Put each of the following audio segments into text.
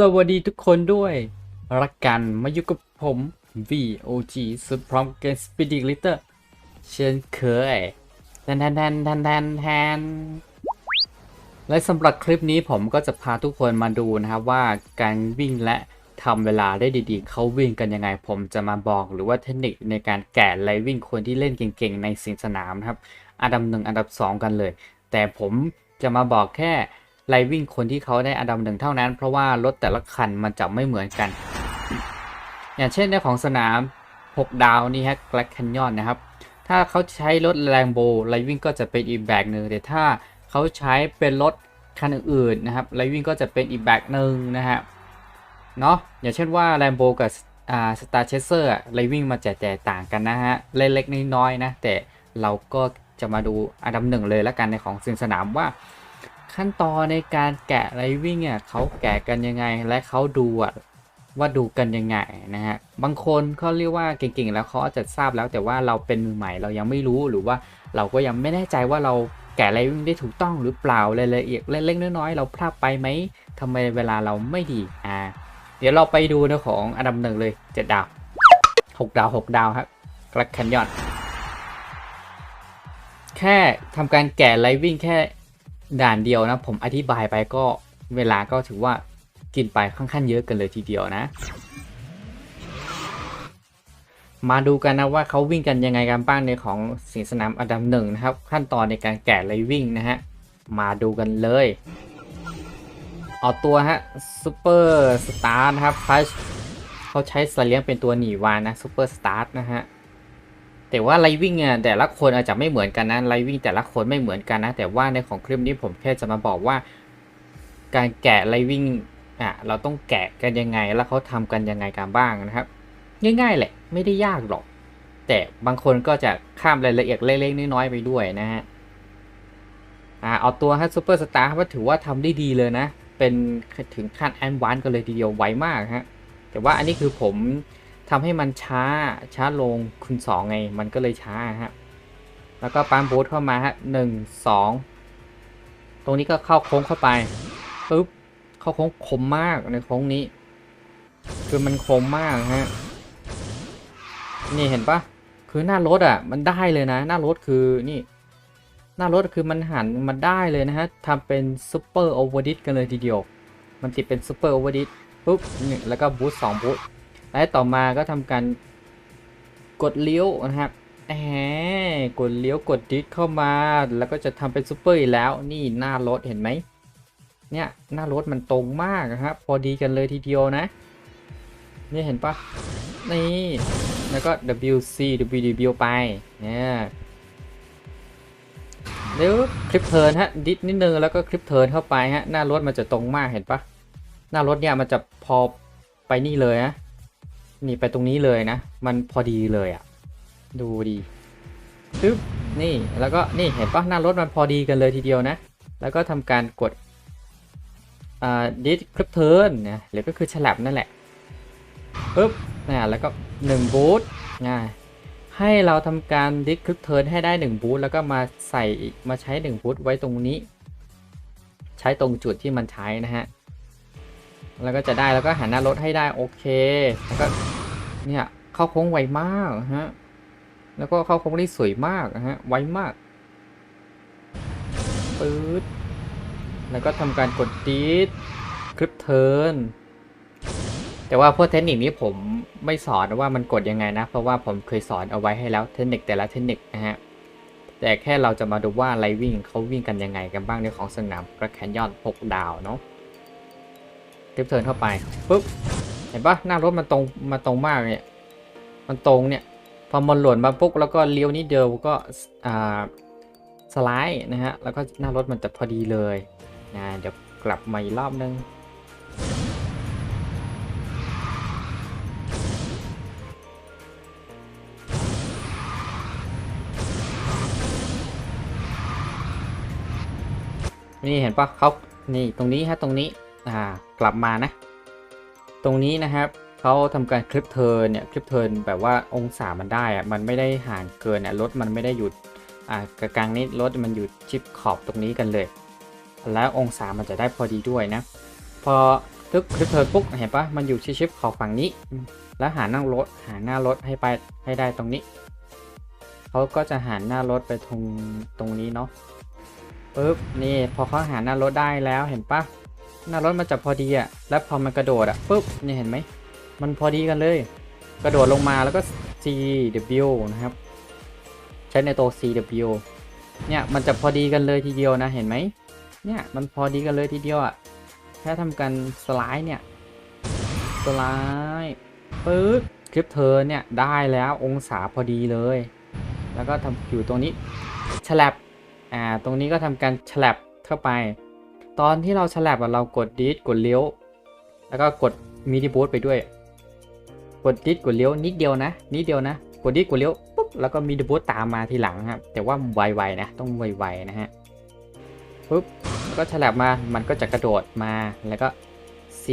สวัสดีทุกคนด้วย รักกันมาอยู่กับผม VOG สุดพร้อมเกม Speedy Glitter เช่นเคยแทนแทนแทนแทนแทนแทนและสำหรับคลิปนี้ผมก็จะพาทุกคนมาดูนะครับว่าการวิ่งและทำเวลาได้ดีๆ เขาวิ่งกันยังไง ผมจะมาบอกหรือว่าเทคนิคในการแกะไลวิ่งคนที่เล่นเก่งๆ ในสิงสนามนะครับ อันดับหนึ่งอันดับสองกันเลย แต่ผมจะมาบอกแค่ ไลวิ่งคนที่เขาได้อันดับหนึ่งเท่านั้น เพราะว่ารถแต่ละคันมันจะไม่เหมือนกัน อย่างเช่นในของสนาม 6 ดาวนี่ฮะแกลกแคนยอนนะครับ ถ้าเขาใช้รถแลมโบไลวิ่งก็จะเป็นอีกแบบหนึ่งแต่ถ้าเขาใช้เป็นรถคันอื่นๆนะครับไลวิ่งก็จะเป็นอีกแบบหนึ่งนะฮะเนาะอย่างเช่นว่าแลมโบกับอ่าสตาร์เชสเซอร์ไลวิ่งมาจะแตกต่างกันนะฮะเล็กๆน้อยๆนะแต่เราก็จะมาดูอันดับหนึ่งเลยแล้วกันในของสิงสนามว่า ขั้นตอนในการแกะไลวิ่งอะเขาแกะกันยังไงและเขาดูอะว่าดูกันยังไงนะฮะ บางคนเขาเรียกว่าเก่งๆ แล้วเขาอาจจะทราบแล้วแต่ว่าเราเป็นมือใหม่เรายังไม่รู้หรือว่าเราก็ยังไม่แน่ใจว่าเราแกะไลวิ่งได้ถูกต้องหรือเปล่ารายละเอียดเล็กๆน้อยๆเราพลาดไปไหมทำไมเวลาเราไม่ดีอ่าเดี๋ยวเราไปดูในของอันดับหนึ่งเลยเจ็ดดาวหกดาวหกดาวครับกระแคนยอนแค่ทำการแกะไลวิ่งแค่ ด่านเดียวนะผมอธิบายไปก็เวลาก็ถือว่ากินไปค่อนข้างเยอะกันเลยทีเดียวนะ มาดูกันนะว่าเขาวิ่งกันยังไงกันบ้างในของสิงสนามอดับหนึ่งนะครับ ขั้นตอนในการแกะไลยวิ่งนะฮะมาดูกันเลยเอาตัวฮะซูเปอร์สตาร์นะครับเขาใช้สเลียงเป็นตัวหนีวานนะซูเปอร์สตาร์นะฮะ แต่ว่าไลวิ่งอะแต่ละคนอาจจะไม่เหมือนกันนะไลวิ่งแต่ละคนไม่เหมือนกันนะ แต่ว่าในของคลิปนี้ผมแค่จะมาบอกว่า การแกะไลวิ่งอะเราต้องแกะกันยังไงแล้วเขาทำกันยังไงกันบ้างนะครับ ง่ายๆแหละไม่ได้ยากหรอก แต่บางคนก็จะข้ามรายละเอียดเล็กๆน้อยๆไปด้วยนะฮะอ่าเอาตัวฮะซูเปอร์สตาร์ว่าถือว่าทำได้ดีเลยนะ เป็นถึงขั้นแอนวานกันเลยทีเดียวไวมากฮะแต่ว่าอันนี้คือผม ทำให้มันช้าช้าลงคูณสองไง มันก็เลยช้าฮะ แล้วก็ปั๊มบูทเข้ามาฮะหนึ่งสองตรงนี้ก็เข้าโค้งเข้าไปปุ๊บเข้าโค้งคมมากในโค้งนี้ คือมันคมมากฮะนี่เห็นปะคือหน้ารถอะ มันได้เลยนะ หน้ารถคือนี่ หน้ารถคือมันหันมันได้เลยนะฮะทำเป็นซูเปอร์โอเวอร์ดิสกันเลยทีเดียว มันติดเป็นซูเปอร์โอเวอร์ดิสปุ๊บนี่แล้วก็บูทสองบูท และต่อมาก็ทำการกดเลี้ยวนะครับแหมกดเลี้ยวกดดิสเข้ามา แล้วก็จะทำเป็นซูเปอร์อีกแล้ว นี่หน้ารถเห็นไหมเนี่ยหน้ารถมันตรงมากนะครับ พอดีกันเลยทีเดียวนะ นี่เห็นปะนี่ แล้วก็ WC WDW ไปเนี่ยเดี๋ยวคลิปเทิร์นฮะดิสนิดนึงแล้วก็คลิปเทิร์นเข้าไปฮะหน้ารถมันจะตรงมากเห็นปะหน้ารถเนี่ยมันจะพอไปนี่เลยนะ นี่ไปตรงนี้เลยนะ มันพอดีเลยอะ่ะ ดูดีปึ๊บนี่แล้วก็นี่เห็นปะหน้ารถมันพอดีกันเลยทีเดียวนะ แล้วก็ทำการกดอ่าดิสคลิปเทิร์นนะหรือก็คือฉลับนั่นแหละปึ๊บนะแล้วก็1บูทง่ายให้เราทำการดิสคลิปเทิร์นให้ได้1บูทแล้วก็มาใส่มาใช้1บูทไว้ตรงนี้ ใช้ตรงจุดที่มันใช้นะฮะ แล้วก็จะได้แล้วก็หันหน้ารถให้ได้โอเค แล้วก็เนี่ยเข้าโค้งไวมากฮะ แล้วก็เข้าโค้งได้สวยมากฮะ ไวมากปื๊ดแล้วก็ทำการกดดีดคลิปเทิร์นแต่ว่าพวกเทคนิคนี้ผมไม่สอนว่ามันกดยังไงนะ เพราะว่าผมเคยสอนเอาไว้ให้แล้วเทคนิคแต่ละเทคนิคนะฮะ แต่แค่เราจะมาดูว่าไลวิ่งเขาวิ่งกันยังไงกันบ้างในของสนามกระแคนยอน6ดาวเนาะ ลิปเทิร์นเข้าไปปุ๊บเห็นปะหน้ารถมันตรงมาตรงมากเนี่ยมันตรงเนี่ยพอมันหล่นมาปุ๊บแล้วก็เลี้ยวนิดเดียวก็อ่าสไลด์นะฮะแล้วก็หน้ารถมันจะพอดีเลยนะเดี๋ยวกลับมาอีกรอบนึงนี่เห็นปะเขานี่ตรงนี้ฮะตรงนี้ อ่ากลับมานะ ตรงนี้นะครับเขาทำการคลิปเทิร์นเนี่ยคลิปเทิร์นแบบว่าองศามันได้อะมันไม่ได้ห่างเกินเนี่ยรถมันไม่ได้หยุดอ่ากลางนี้รถมันอยู่ชิปขอบตรงนี้กันเลย แล้วองศามันจะได้พอดีด้วยนะ พอทึกคลิปเทิร์นปุ๊บเห็นปะมันอยู่ชิปขอบฝั่งนี้ แล้วหานั่งรถหาหน้ารถให้ไปให้ได้ตรงนี้เขาก็จะหาหน้ารถไปตรงตรงนี้เนาะปุ๊บนี่พอเขาหาหน้ารถได้แล้วเห็นปะ หน้ารถมันจะพอดีอะแล้วพอมันกระโดดอะปุ๊บนี่เห็นไหมมันพอดีกันเลย กระโดดลงมาแล้วก็ CW นะครับ ใช้ในตัว CW เนี่ยมันจะพอดีกันเลยทีเดียวนะเห็นไหมเนี่ยมันพอดีกันเลยทีเดียวอะ่ะแค่ทำการสไลด์เนี่ยสไลด์ปึ๊บคลิปเธอเนี่ยได้แล้วองศาพอดีเลย แล้วก็ทำอยู่ตรงนี้ฉลับอ่าตรงนี้ก็ทำการฉลับเข้าไป ตอนที่เราฉลับเรากดดิสกดเลี้ยว แล้วก็กดมินิบูทไปด้วย กดดิสกดเลี้ยวนิดเดียวนะ นิดเดียวนะ กดดิสกดเลี้ยวปุ๊บแล้วก็มีดิบูตตามมาทีหลังครับ แต่ว่าไวๆนะ ต้องไวๆนะฮะปุ๊บก็ฉลับมา มันก็จะกระโดดมา แล้วก็ C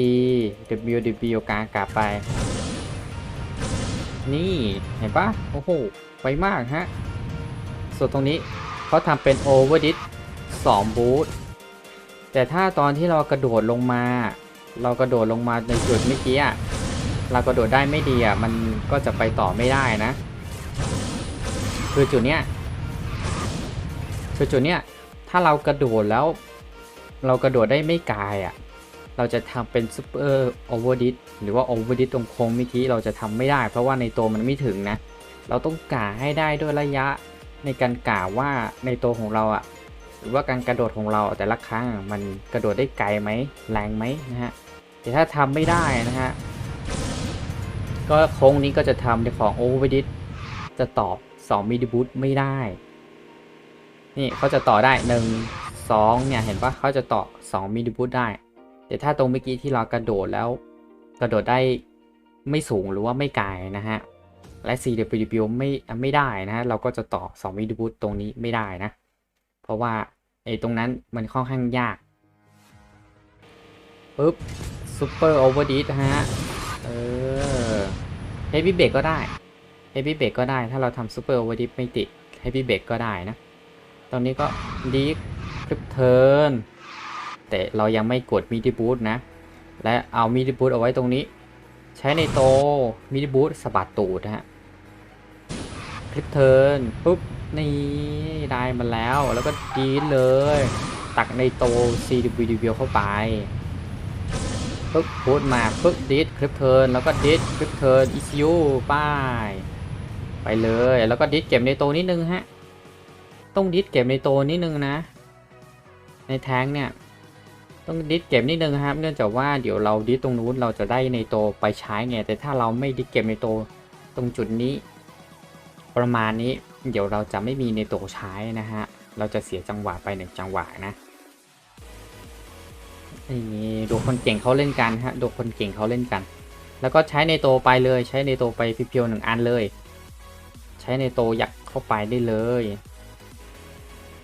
W W กลางกลับไป นี่ เห็นปะโอ้โห ไวมากฮะ ส่วนตรงนี้เขาทำเป็น over d i s 2 boot แต่ถ้าตอนที่เรากระโดดลงมา เรากระโดดลงมาในจุดเมื่อกี้อะเรากระโดดได้ไม่ดีอะมันก็จะไปต่อไม่ได้นะ คือจุดเนี้ยคือจุดเนี้ยถ้าเรากระโดดแล้ว เรากระโดดได้ไม่ไกลอะเราจะทำเป็นซูเปอร์โอเวอร์ดิสหรือว่าโอเวอร์ดิสตรงโค้งเมื่อกี้เราจะทำไม่ได้ เพราะว่าในตัวมันไม่ถึงนะ เราต้องกาให้ได้ด้วยระยะในการกาว่าในตัวของเราอะ หรือว่าการกระโดดของเราแต่ละครั้งมันกระโดดได้ไกลไหมแรงไหมนะฮะแต่ถ้าทำไม่ได้นะฮะก็โค้งนี้ก็จะทำในของ o v e r d i t จะตอบ 2 มิลลิบูตไม่ได้ นี่เขาจะต่อได้ 1 2 เนี่ย เห็นปะเขาจะต่อ 2 มิลลิบูตได้ แต่ถ้าตรงเมื่อกี้ที่เรากระโดดแล้ว กระโดดได้ไม่สูงหรือว่าไม่ไกลนะฮะ และ CW ไม่ไม่ได้นะฮะ เราก็จะต่อ 2 มิลลิบูตตรงนี้ไม่ได้นะ เพราะว่า ไอ้ตรงนั้นมันค่อนข้างยากปึ๊บซูเปอร์โอเวอร์ดิฮะ เออเฮฟวี่เบรกก็ได้เฮฟวี่เบรกก็ได้ ถ้าเราทำซูเปอร์โอเวอร์ดิฟไม่ติดเฮฟวี่เบรกก็ได้นะ ตอนนี้ก็ดีคลิปเทิร์นแต่เรายังไม่กดมิดิบูทนะ และเอามิดิบูทเอาไว้ตรงนี้ ใช้ในโตมิดิบูทสะบัดตูดนะฮะคลิปเทิร์นปุ๊บ นี่ได้มาแล้วแล้วก็ดีดเลย ตักในโต CW เข้าไปปึ๊บพูดมาปึ๊บดิสคลิปเทิร์นแล้วก็ดิสคลิปเทิร์นอีซิวป้ายไปเลยแล้วก็ดิสเก็บในโตนิดนึงฮะต้องดิสเก็บในโตนิดนึงนะ ในแท้งเนี่ยต้องดิสเก็บนิดนึงครับ เนื่องจากว่าเดี๋ยวเราดิสตรงนู้นเราจะได้ในโตไปใช้ไงแต่ถ้าเราไม่ดิสเก็บในโตตรงจุดนี้ ประมาณนี้ เดี๋ยวเราจะไม่มีในโตใช้นะฮะ เราจะเสียจังหวะไปหนึ่งจังหวะนะนี่ดูคนเก่งเขาเล่นกันฮะดูคนเก่งเขาเล่นกัน แล้วก็ใช้ในโตไปเลยใช้ในโตไปเพียวๆหนึ่งอันเลย ใช้ในโตยักเข้าไปได้เลย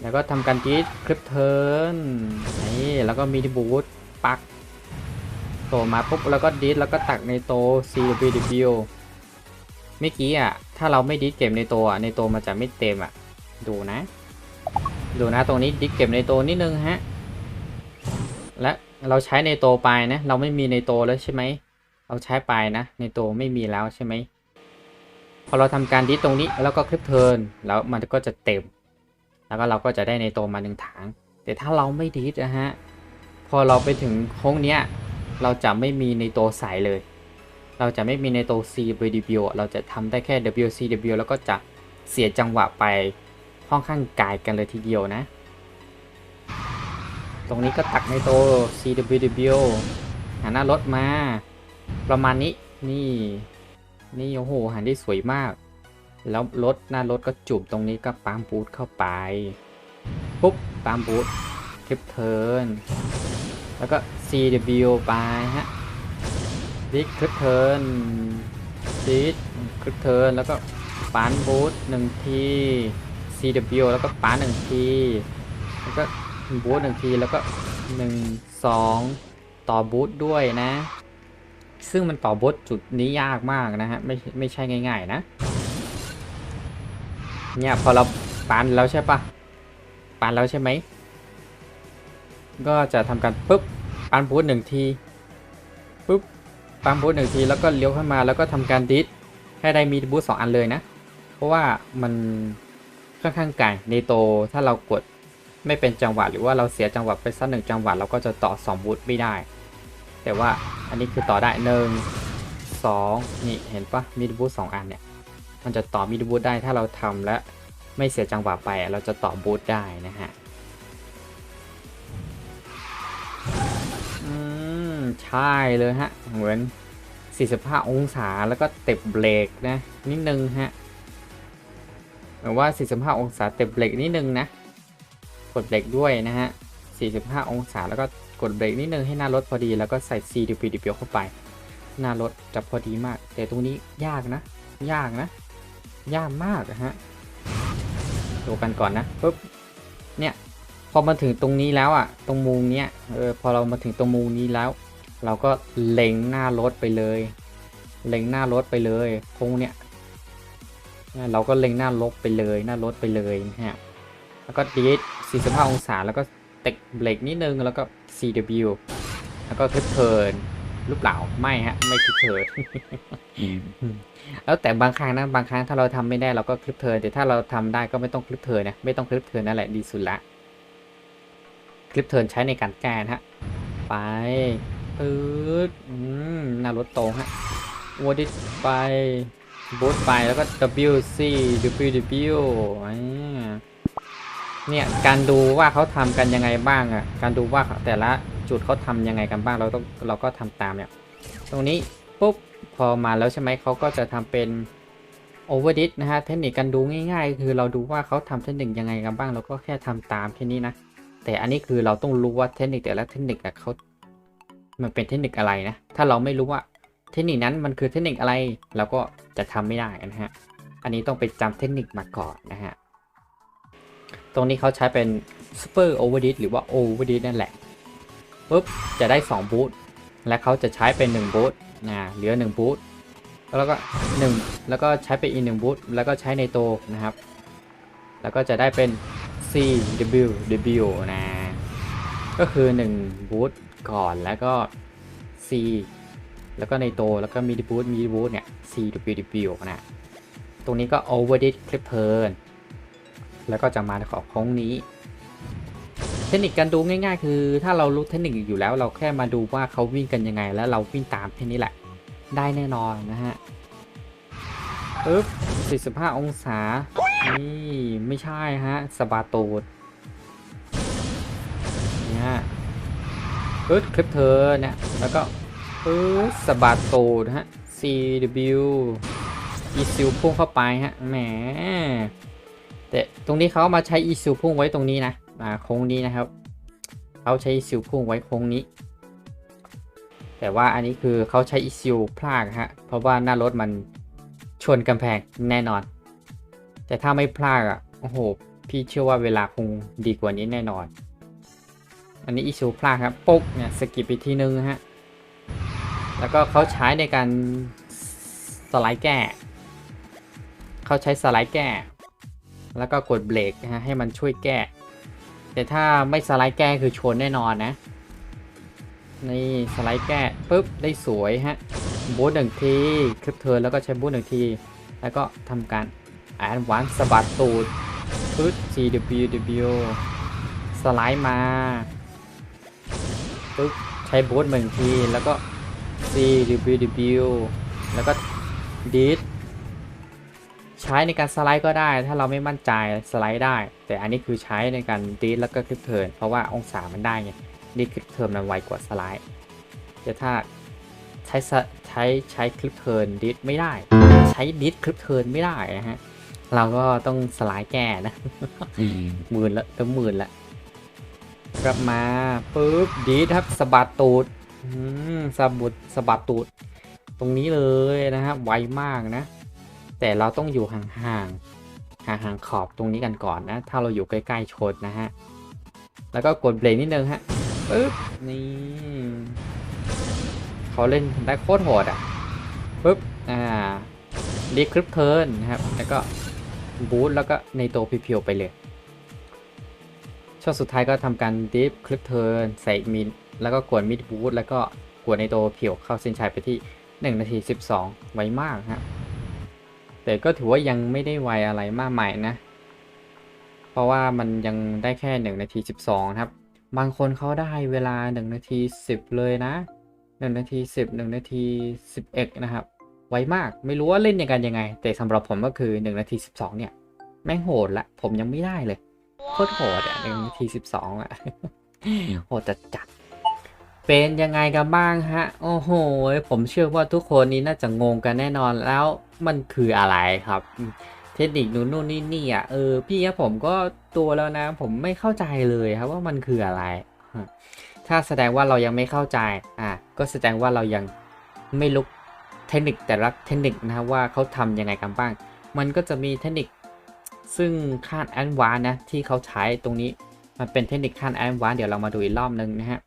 แล้วก็ทำการดิสคลิปเทิร์นนี่แล้วก็มีบูทปักโตมาปุ๊บแล้วก็ดิสแล้วก็ตักในโต CWW เมื่อกี้อะ ถ้าเราไม่ดิสเก็บในโตอะในโตมันจะไม่เต็มอะ ดูนะ ดูนะตรงนี้ดิสเก็บในโตนิดนึงฮะ และเราใช้ในโตไปนะ เราไม่มีในโตแล้วใช่ไหม เราใช้ไปนะ ในโตไม่มีแล้วใช่ไหม พอเราทำการดิสตรงนี้แล้วก็คลิปเทิร์นแล้วมันก็จะเต็ม แล้วก็เราก็จะได้ในโตมาหนึ่งถัง แต่ถ้าเราไม่ดิสนะฮะ พอเราไปถึงโค้งเนี้ย เราจะไม่มีในโตใสเลย เราจะไม่มีในโต CWW เราจะทำได้แค่ WCW แล้วก็จะเสียจังหวะไปค่อนข้างไกลกันเลยทีเดียวนะ ตรงนี้ก็ตักในโต CWW หาหน้ารถมา ประมาณนี้นี่นี่โอ้โหหันได้สวยมาก แล้วรถหน้ารถก็จุบตรงนี้ก็ปามบูทเข้าไปปุ๊บปามบูทคลิปเทิร์นแล้วก็ CW ไปฮะ ดิคลิปเทิร์นดิคลิปเทิร์นแล้วก็ปานบูทหนึ่งที CW แล้วก็ปานหนึ่งที แล้วก็บูทหนึ่งทีแล้วก็หนึ่งสองต่อบูทด้วยนะ ซึ่งมันต่อบูทจุดนี้ยากมากนะฮะ ไม่ไม่ใช่ง่ายๆนะ เนี่ยพอเราปานแล้วใช่ปะปานแล้วใช่ไหม ก็จะทำการปุ๊บปานบูทหนึ่งทีปุ๊บ ปั๊มบูทหนึ่งทีแล้วก็เลี้ยวเข้ามาแล้วก็ทำการดิสให้ได้มีบูทสองอันเลยนะ เพราะว่ามันค่อนข้างไกลในโตถ้าเรากดไม่เป็นจังหวะหรือว่าเราเสียจังหวะไปสักหนึ่งจังหวะเราก็จะต่อสองบูทไม่ได้ แต่ว่าอันนี้คือต่อได้หนึ่งสองนี่เห็นปะมีบูทสองอันเนี่ยมันจะต่อมีบูทได้ถ้าเราทำและไม่เสียจังหวะไปเราจะต่อบูทได้นะฮะ ใช่เลยฮะ เหมือน 45 องศาแล้วก็เต็บเบรกนะ นิดนึงฮะหรือว่า 45 องศาเต็บเบรกนิดนึงนะ กดเบรกด้วยนะฮะ 45 องศาแล้วก็กดเบรกนิดนึงให้หน้ารถพอดีแล้วก็ใส่ CDP ดิเปียวเข้าไป หน้ารถจะพอดีมาก แต่ตรงนี้ยากนะ ยากนะ ยากมากฮะดูกันก่อนนะปุ๊บเนี่ยพอมาถึงตรงนี้แล้วอะ ตรงมุมเนี้ยเออพอเรามาถึงตรงมุมนี้แล้ว เราก็เล็งหน้ารถไปเลย เล็งหน้ารถไปเลยโค้งเนี้ยเนี่ยเราก็เล็งหน้ารถไปเลยหน้ารถไปเลยนะฮะแล้วก็ดีด45องศาแล้วก็เตะเบรกนิดนึงแล้วก็ CW แล้วก็คลิปเทิร์นรือเปล่าไม่ฮะไม่คลิปเทิร์นแล้วแต่บางครั้งนะบางครั้งถ้าเราทำไม่ได้เราก็คลิปเทิร์นแต่ถ้าเราทำได้ก็ไม่ต้องคลิปเทิร์นนะไม่ต้องคลิปเทิร์นนั่นแหละดีสุดละคลิปเทิร์นใช้ในการแก้นะฮะไป ปื๊ดอืมหน้ารถตรงฮะวอดิสไปบูทไปแล้วก็ W C W W เนี่ย การดูว่าเขาทำกันยังไงบ้างอะ การดูว่าแต่ละจุดเขาทำยังไงกันบ้าง เราต้องเราก็ทำตามเนี่ย ตรงนี้ปุ๊บพอมาแล้วใช่ไหมเขาก็จะทำเป็น overdid นะฮะ เทคนิคการดูง่าย ๆ คือเราดูว่าเขาทำเทคนิคยังไงกันบ้าง เราก็แค่ทำตามแค่นี้นะ แต่อันนี้คือเราต้องรู้ว่าเทคนิคแต่ละเทคนิคเขา มันเป็นเทคนิคอะไรนะ ถ้าเราไม่รู้ว่าเทคนิคนั้นมันคือเทคนิคอะไรเราก็จะทำไม่ได้นะฮะ อันนี้ต้องไปจำเทคนิคมาก่อนนะฮะ ตรงนี้เขาใช้เป็น super overdid หรือว่า overdid นั่นแหละปุ๊บจะได้ 2 บูทและเขาจะใช้เป็น 1 บูทนะเหลือ 1 บูทแล้วก็ 1 แล้วก็ใช้ไปอีก 1 บูทแล้วก็ใช้ในโตนะครับ แล้วก็จะได้เป็น CWW นะ ก็คือ 1 บูท ก่อนแล้วก็ C แล้วก็ในโตแล้วก็มีบูทมีบูทเนี่ย CWW นะตรงนี้ก็ overdid clip turn แล้วก็จะมาขอบโค้งนี้ เทคนิคการดูง่าย ๆ คือ ถ้าเรารู้เทคนิคอยู่แล้วเราแค่มาดูว่าเขาวิ่งกันยังไง แล้วเราวิ่งตามแค่นี้แหละ ได้แน่นอนนะฮะปึ๊บ45 องศา นี่ ไม่ใช่ฮะ สบาตูด ปึ๊บคลิปเธอเนี่ยแล้วก็ปึ๊บสบาโตูดฮะ CW อีซิลพุ่งเข้าไปฮะแหมแต่ตรงนี้เขามาใช้อีซิลพุ่งไว้ตรงนี้นะอ่าโค้งนี้นะครับเขาใช้อีซิลพุ่งไว้โค้งนี้ แต่ว่าอันนี้คือเขาใช้อีซิลพลากฮะเพราะว่าหน้ารถมันชนกำแพงแน่นอน แต่ถ้าไม่พลากอะโอ้โหพี่เชื่อว่าเวลาคงดีกว่านี้แน่นอน อันนี้อีซิลพลากครับปุ๊กเนี่ยสกิปไปทีนึงฮะ แล้วก็เขาใช้ในการสไลด์แก้ เขาใช้สไลด์แก้ แล้วก็กดเบรกนะฮะให้มันช่วยแก้ แต่ถ้าไม่สไลด์แก้คือชนแน่นอนนะ นี่สไลด์แก้ปุ๊บได้สวยฮะบูทหนึ่งทีคลิปเทิร์นแล้วก็ใช้บูทหนึ่งที แล้วก็ทำการแอนวานสะบัดตูดปึ๊บ GWW สไลด์มา ปึ๊บใช้บูทหนึ่งที แล้วก็ CWW แล้วก็ดีดใช้ในการสไลด์ก็ได้ ถ้าเราไม่มั่นใจสไลด์ได้ แต่อันนี้คือใช้ในการดีดแล้วก็คลิปเทิร์นเพราะว่าองศามันได้ไงดีดคลิปเทิร์นมันไวกว่าสไลด์แต่ถ้าใช้สใช้ใช้คลิปเทิร์นดีดไม่ได้ ใช้ดีดคลิปเทิร์นไม่ได้นะฮะเราก็ต้องสไลด์แก้นะหมื่นละตั้งหมื่นละ กลับมาปุ๊บดีครับสะบัดตูดอืมสะบัดสะบัดตูด ตรงนี้เลยนะครับไวมากนะ แต่เราต้องอยู่ห่างๆห่างๆขอบตรงนี้กันก่อนนะ ถ้าเราอยู่ใกล้ๆชนนะฮะแล้วก็กดเบรกนิดนึงฮะปึ๊บนี่เขาเล่นได้โคตรโหดอะปึ๊บอ่ารีคลิปเทิร์นนะครับแล้วก็บูทแล้วก็ในตัวเพียวๆไปเลย ช่วงสุดท้ายก็ทำการดิฟคลิปเทิร์นใส่มิดแล้วก็กดมิดบูทแล้วก็หัวในโตเพียวเข้าเส้นชัยไปที่ 1 นาที 12 ไวมากฮะแต่ก็ถือว่ายังไม่ได้ไวอะไรมากมายนะ เพราะว่ามันยังได้แค่ 1 นาที 12 ครับ บางคนเขาได้เวลา 1 นาที 10 เลยนะ 1 นาที 10 1 นาที 11 นะครับ ไวมากไม่รู้ว่าเล่นยังไงยังไง แต่สำหรับผมก็คือ 1 นาที 12 เนี่ย แม่งโหดละผมยังไม่ได้เลย โคตรโหดอะหนึ่งนาที12อะโหดจัดจัดๆเป็นยังไงกันบ้างฮะ โอ้โห ผมเชื่อว่าทุกคนนี้น่าจะงงกันแน่นอนแล้วมันคืออะไรครับอืมเทคนิคนู่นนู่นนี่นี่อะเออพี่ครับผมก็ตัวแล้วนะ ผมไม่เข้าใจเลยครับว่ามันคืออะไรฮะถ้าแสดงว่าเรายังไม่เข้าใจอะก็แสดงว่าเรายังไม่รู้เทคนิคแต่ละเทคนิคนะครับว่าเขาทำยังไงกันบ้าง มันก็จะมีเทคนิค ซึ่งขั้นแอนวานนะที่เขาใช้ตรงนี้มันเป็นเทคนิคขั้นแอนวานเดี๋ยวเรามาดูอีกรอบนึงนะฮะ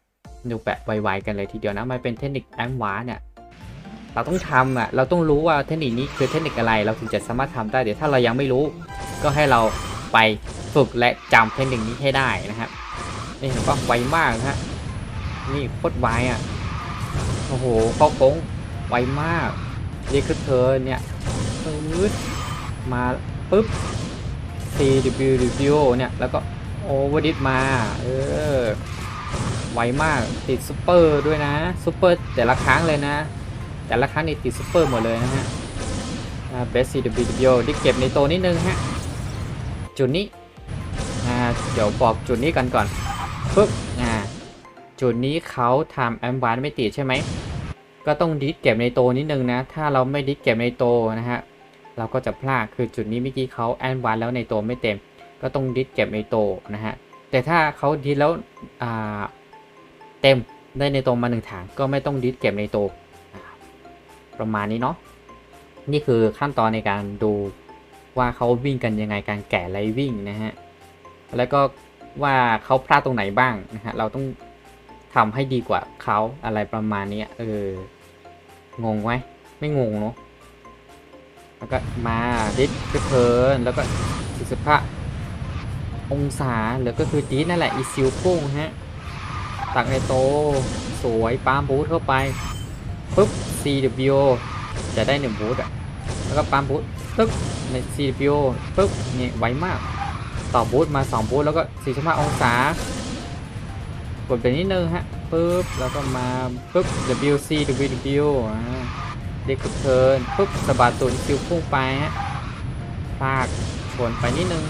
ดูแบบไวๆกันเลยทีเดียวนะมันเป็นเทคนิคแอนวานเนี่ยเราต้องทำอะเราต้องรู้ว่าเทคนิคนี้คือเทคนิคอะไรเราถึงจะสามารถทำได้เดี๋ยวถ้าเรายังไม่รู้ ก็ให้เราไปฝึกและจำเทคนิคนี้ให้ได้นะครับนี่เห็นปะไวมากนะฮะนี่โคตรไวอะโอ้โหเข้าโค้งไวมากนี่คือเธอเนี่ยปื๊ดมาปุ๊บ CWW เนี่ยแล้วก็โอเวอร์ดิสมา เออ ไวมากติดซูเปอร์ด้วยนะซูเปอร์แต่ละครั้งเลยนะ แต่ละครั้งนี่ติดซูเปอร์หมดเลยนะฮะเบส CWW ที่เก็บในตัวนิดนึงฮะ จุดนี้อ่าเดี๋ยวบอกจุดนี้กันก่อนปึ๊บอ่าจุดนี้เขาทำแอมบานไม่ติดใช่ไหมก็ต้องดิสเก็บในโตนิดนึงนะ ถ้าเราไม่ดิสเก็บในโตนะฮะ เราก็จะพลาดคือจุดนี้เมื่อกี้เขาแอนวานแล้วในโตวไม่เต็ม ก็ต้องดิสเก็บในโตวนะฮะแต่ถ้าเขาดิสแล้วเต็มได้ในโตวมาหนึ่งถังก็ไม่ต้องดิสเก็บในโตวนะครับประมาณนี้เนาะนี่คือขั้นตอนในการดูว่าเขาวิ่งกันยังไงการแก่ไรวิ่งนะฮะแล้วก็ว่าเขาพลาดตรงไหนบ้างนะฮะเราต้องทำให้ดีกว่าเขาอะไรประมาณนี้เอองงไหมไม่งงเนาะ แล้วก็มาดิสคือเทิร์นแล้วก็สิสภาองศาหรือก็คือดิสนั่นแหละอีซิลพุ่งฮะตักในโต สวยปามบูทเข้าไปปุ๊บ CW จะได้หนึ่งบูทอะแล้วก็ปามบูทตึ๊บใน CW ปุ๊บนี่ไวมาก ต่อบูทมา2บูทแล้วก็45องศากดไปนิดนึงฮะปุ๊บแล้วก็มาปุ๊บ WC WW อ่า เด็กเทินปุ๊บสะบัดตูนคิวพุ่งไปฮะพากชนไปนิดนึง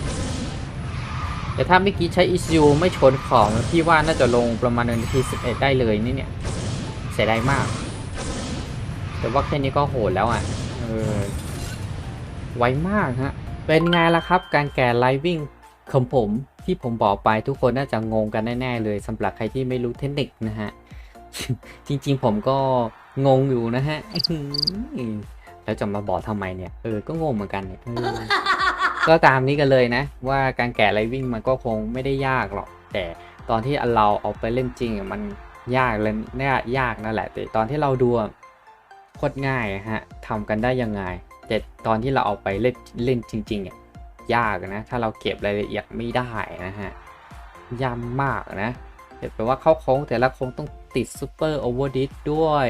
แต่ถ้าเมื่อกี้ใช้อิซิวไม่ชนของพี่ว่าน่าจะลงประมาณหนึ่งนาทีสิบเอ็ดได้เลยนี่เนี่ยเสียดายมาก แต่ว่าแค่นี้ก็โหดแล้วอะเออไวมากฮะ เป็นไงล่ะครับ การแก่ไลวิ่งของผมที่ผมบอกไปทุกคนน่าจะงงกันแน่ ๆ เลยสำหรับใครที่ไม่รู้เทคนิคนะฮะ จริง ๆ ผมก็ งงอยู่นะฮะแล้วจะมาบอกทำไมเนี่ย เออ ก็งงเหมือนกันเนี่ยเออก็ตามนี้กันเลยนะ ว่าการแกะไรวิ่งมันก็คงไม่ได้ยากหรอก แต่ตอนที่เราเอาไปเล่นจริงอะมันยากเลยเนี่ยยากนั่นแหละ แต่ตอนที่เราดูอะโคตรง่ายอะฮะทำกันได้ยังไง แต่ตอนที่เราเอาไปเล่นเล่นจริงๆเนี่ยยากนะ ถ้าเราเก็บรายละเอียดไม่ได้นะฮะยากมากนะเห็นแปลว่าเข้าโค้งแต่ละโค้งต้องติดซูเปอร์โอเวอร์ดิสด้วย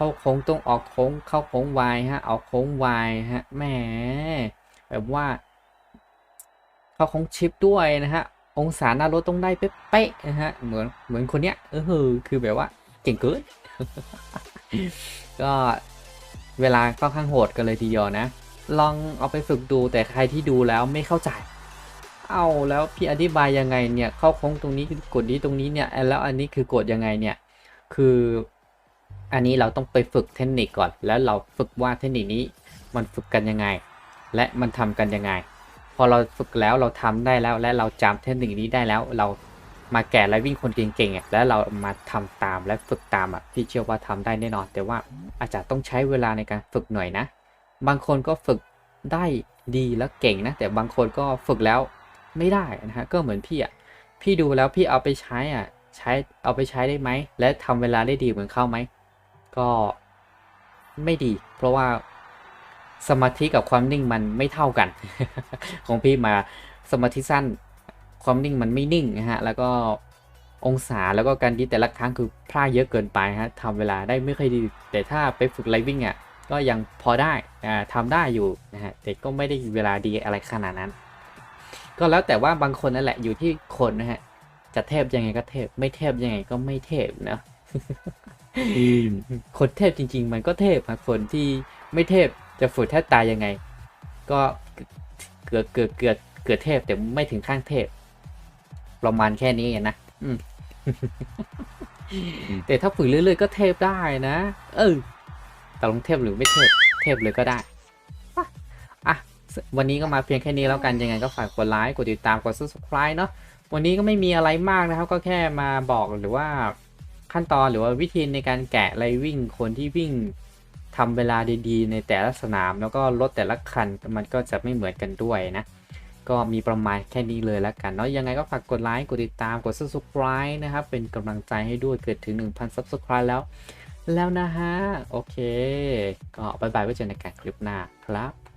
เข้าโค้งต้องออกโค้งเข้าโค้งวายฮะออกโค้งวายฮะแหมแบบว่า เข้าโค้งชิปด้วยนะฮะองศาหน้ารถต้องได้เป๊ะๆนะฮะเหมือนเหมือนคนเนี้ยเออคือแบบว่าเก่งเกินก็เวลาค่อนข้างโหดกันเลยทีเดียวนะ ลองเอาไปฝึกดูแต่ใครที่ดูแล้วไม่เข้าใจเอาแล้วพี่อธิบายยังไงเนี่ยเข้าโค้งตรงนี้กดนี้ตรงนี้เนี่ยแล้วอันนี้คือกดยังไงเนี่ย คือ อันนี้เราต้องไปฝึกเทคนิคก่อน แล้วเราฝึกว่าเทคนิคนี้มันฝึกกันยังไง และมันทำกันยังไง พอเราฝึกแล้วเราทำได้แล้ว และเราจำเทคนิคนี้ได้แล้ว เรามาแก่และวิ่งคนเก่งๆแล้วเรามาทำตามและฝึกตามอะพี่เชื่อว่าทำได้แน่นอน แต่ว่าอาจจะต้องใช้เวลาในการฝึกหน่อยนะ บางคนก็ฝึกได้ดีและเก่งนะ แต่บางคนก็ฝึกแล้วไม่ได้นะฮะก็เหมือนพี่อะพี่ดูแล้วพี่เอาไปใช้อะใช้เอาไปใช้ได้ไหมและทำเวลาได้ดีเหมือนเข้าไหม ก็ไม่ดี เพราะว่าสมาธิกับความนิ่งมันไม่เท่ากัน ของพี่มาสมาธิสั้นความนิ่งมันไม่นิ่งนะฮะ แล้วก็องศาแล้วก็การดีแต่ละครั้งคือพลาดเยอะเกินไปฮะทำเวลาได้ไม่ค่อยดี แต่ถ้าไปฝึกไลวิ่งอะก็ยังพอได้อ่าทำได้อยู่นะฮะแต่ก็ไม่ได้เวลาดีอะไรขนาดนั้น ก็แล้วแต่ว่าบางคนนั่นแหละอยู่ที่คนนะฮะจะเทพยังไงก็เทพไม่เทพยังไงก็ไม่เทพนะ คนเทพจริง ๆ มันก็เทพครับคนที่ไม่เทพจะฝึกแทบตายยังไง ก็เกือเกือเกือเกือเทพแต่ไม่ถึงข้างเทพ ประมาณแค่นี้นะแต่ถ้าฝึกเรื่อยๆก็เทพได้นะ เออตกลงเทพหรือไม่เทพเทพเลยก็ได้อะวันนี้ก็มาเพียงแค่นี้แล้วกันยังไงก็ฝากกดไลค์กดติดตามกด subscribe เนาะวันนี้ก็ไม่มีอะไรมากนะครับ ก็แค่มาบอกหรือว่า ขั้นตอนหรือว่าวิธีในการแกะไรวิ่งคนที่วิ่งทำเวลาดีๆ ในแต่ละสนาม แล้วก็รถแต่ละคันมันก็จะไม่เหมือนกันด้วยนะ ก็มีประมาณแค่นี้เลยแล้วกันเนาะยังไงก็ฝากกดไลค์กดติดตามกด subscribe นะครับ เป็นกำลังใจให้ด้วยเกิดถึง 1,000 subscribe แล้ว แล้วนะฮะ โอเค ก็บายบายไว้เจอในการคลิปหน้าครับ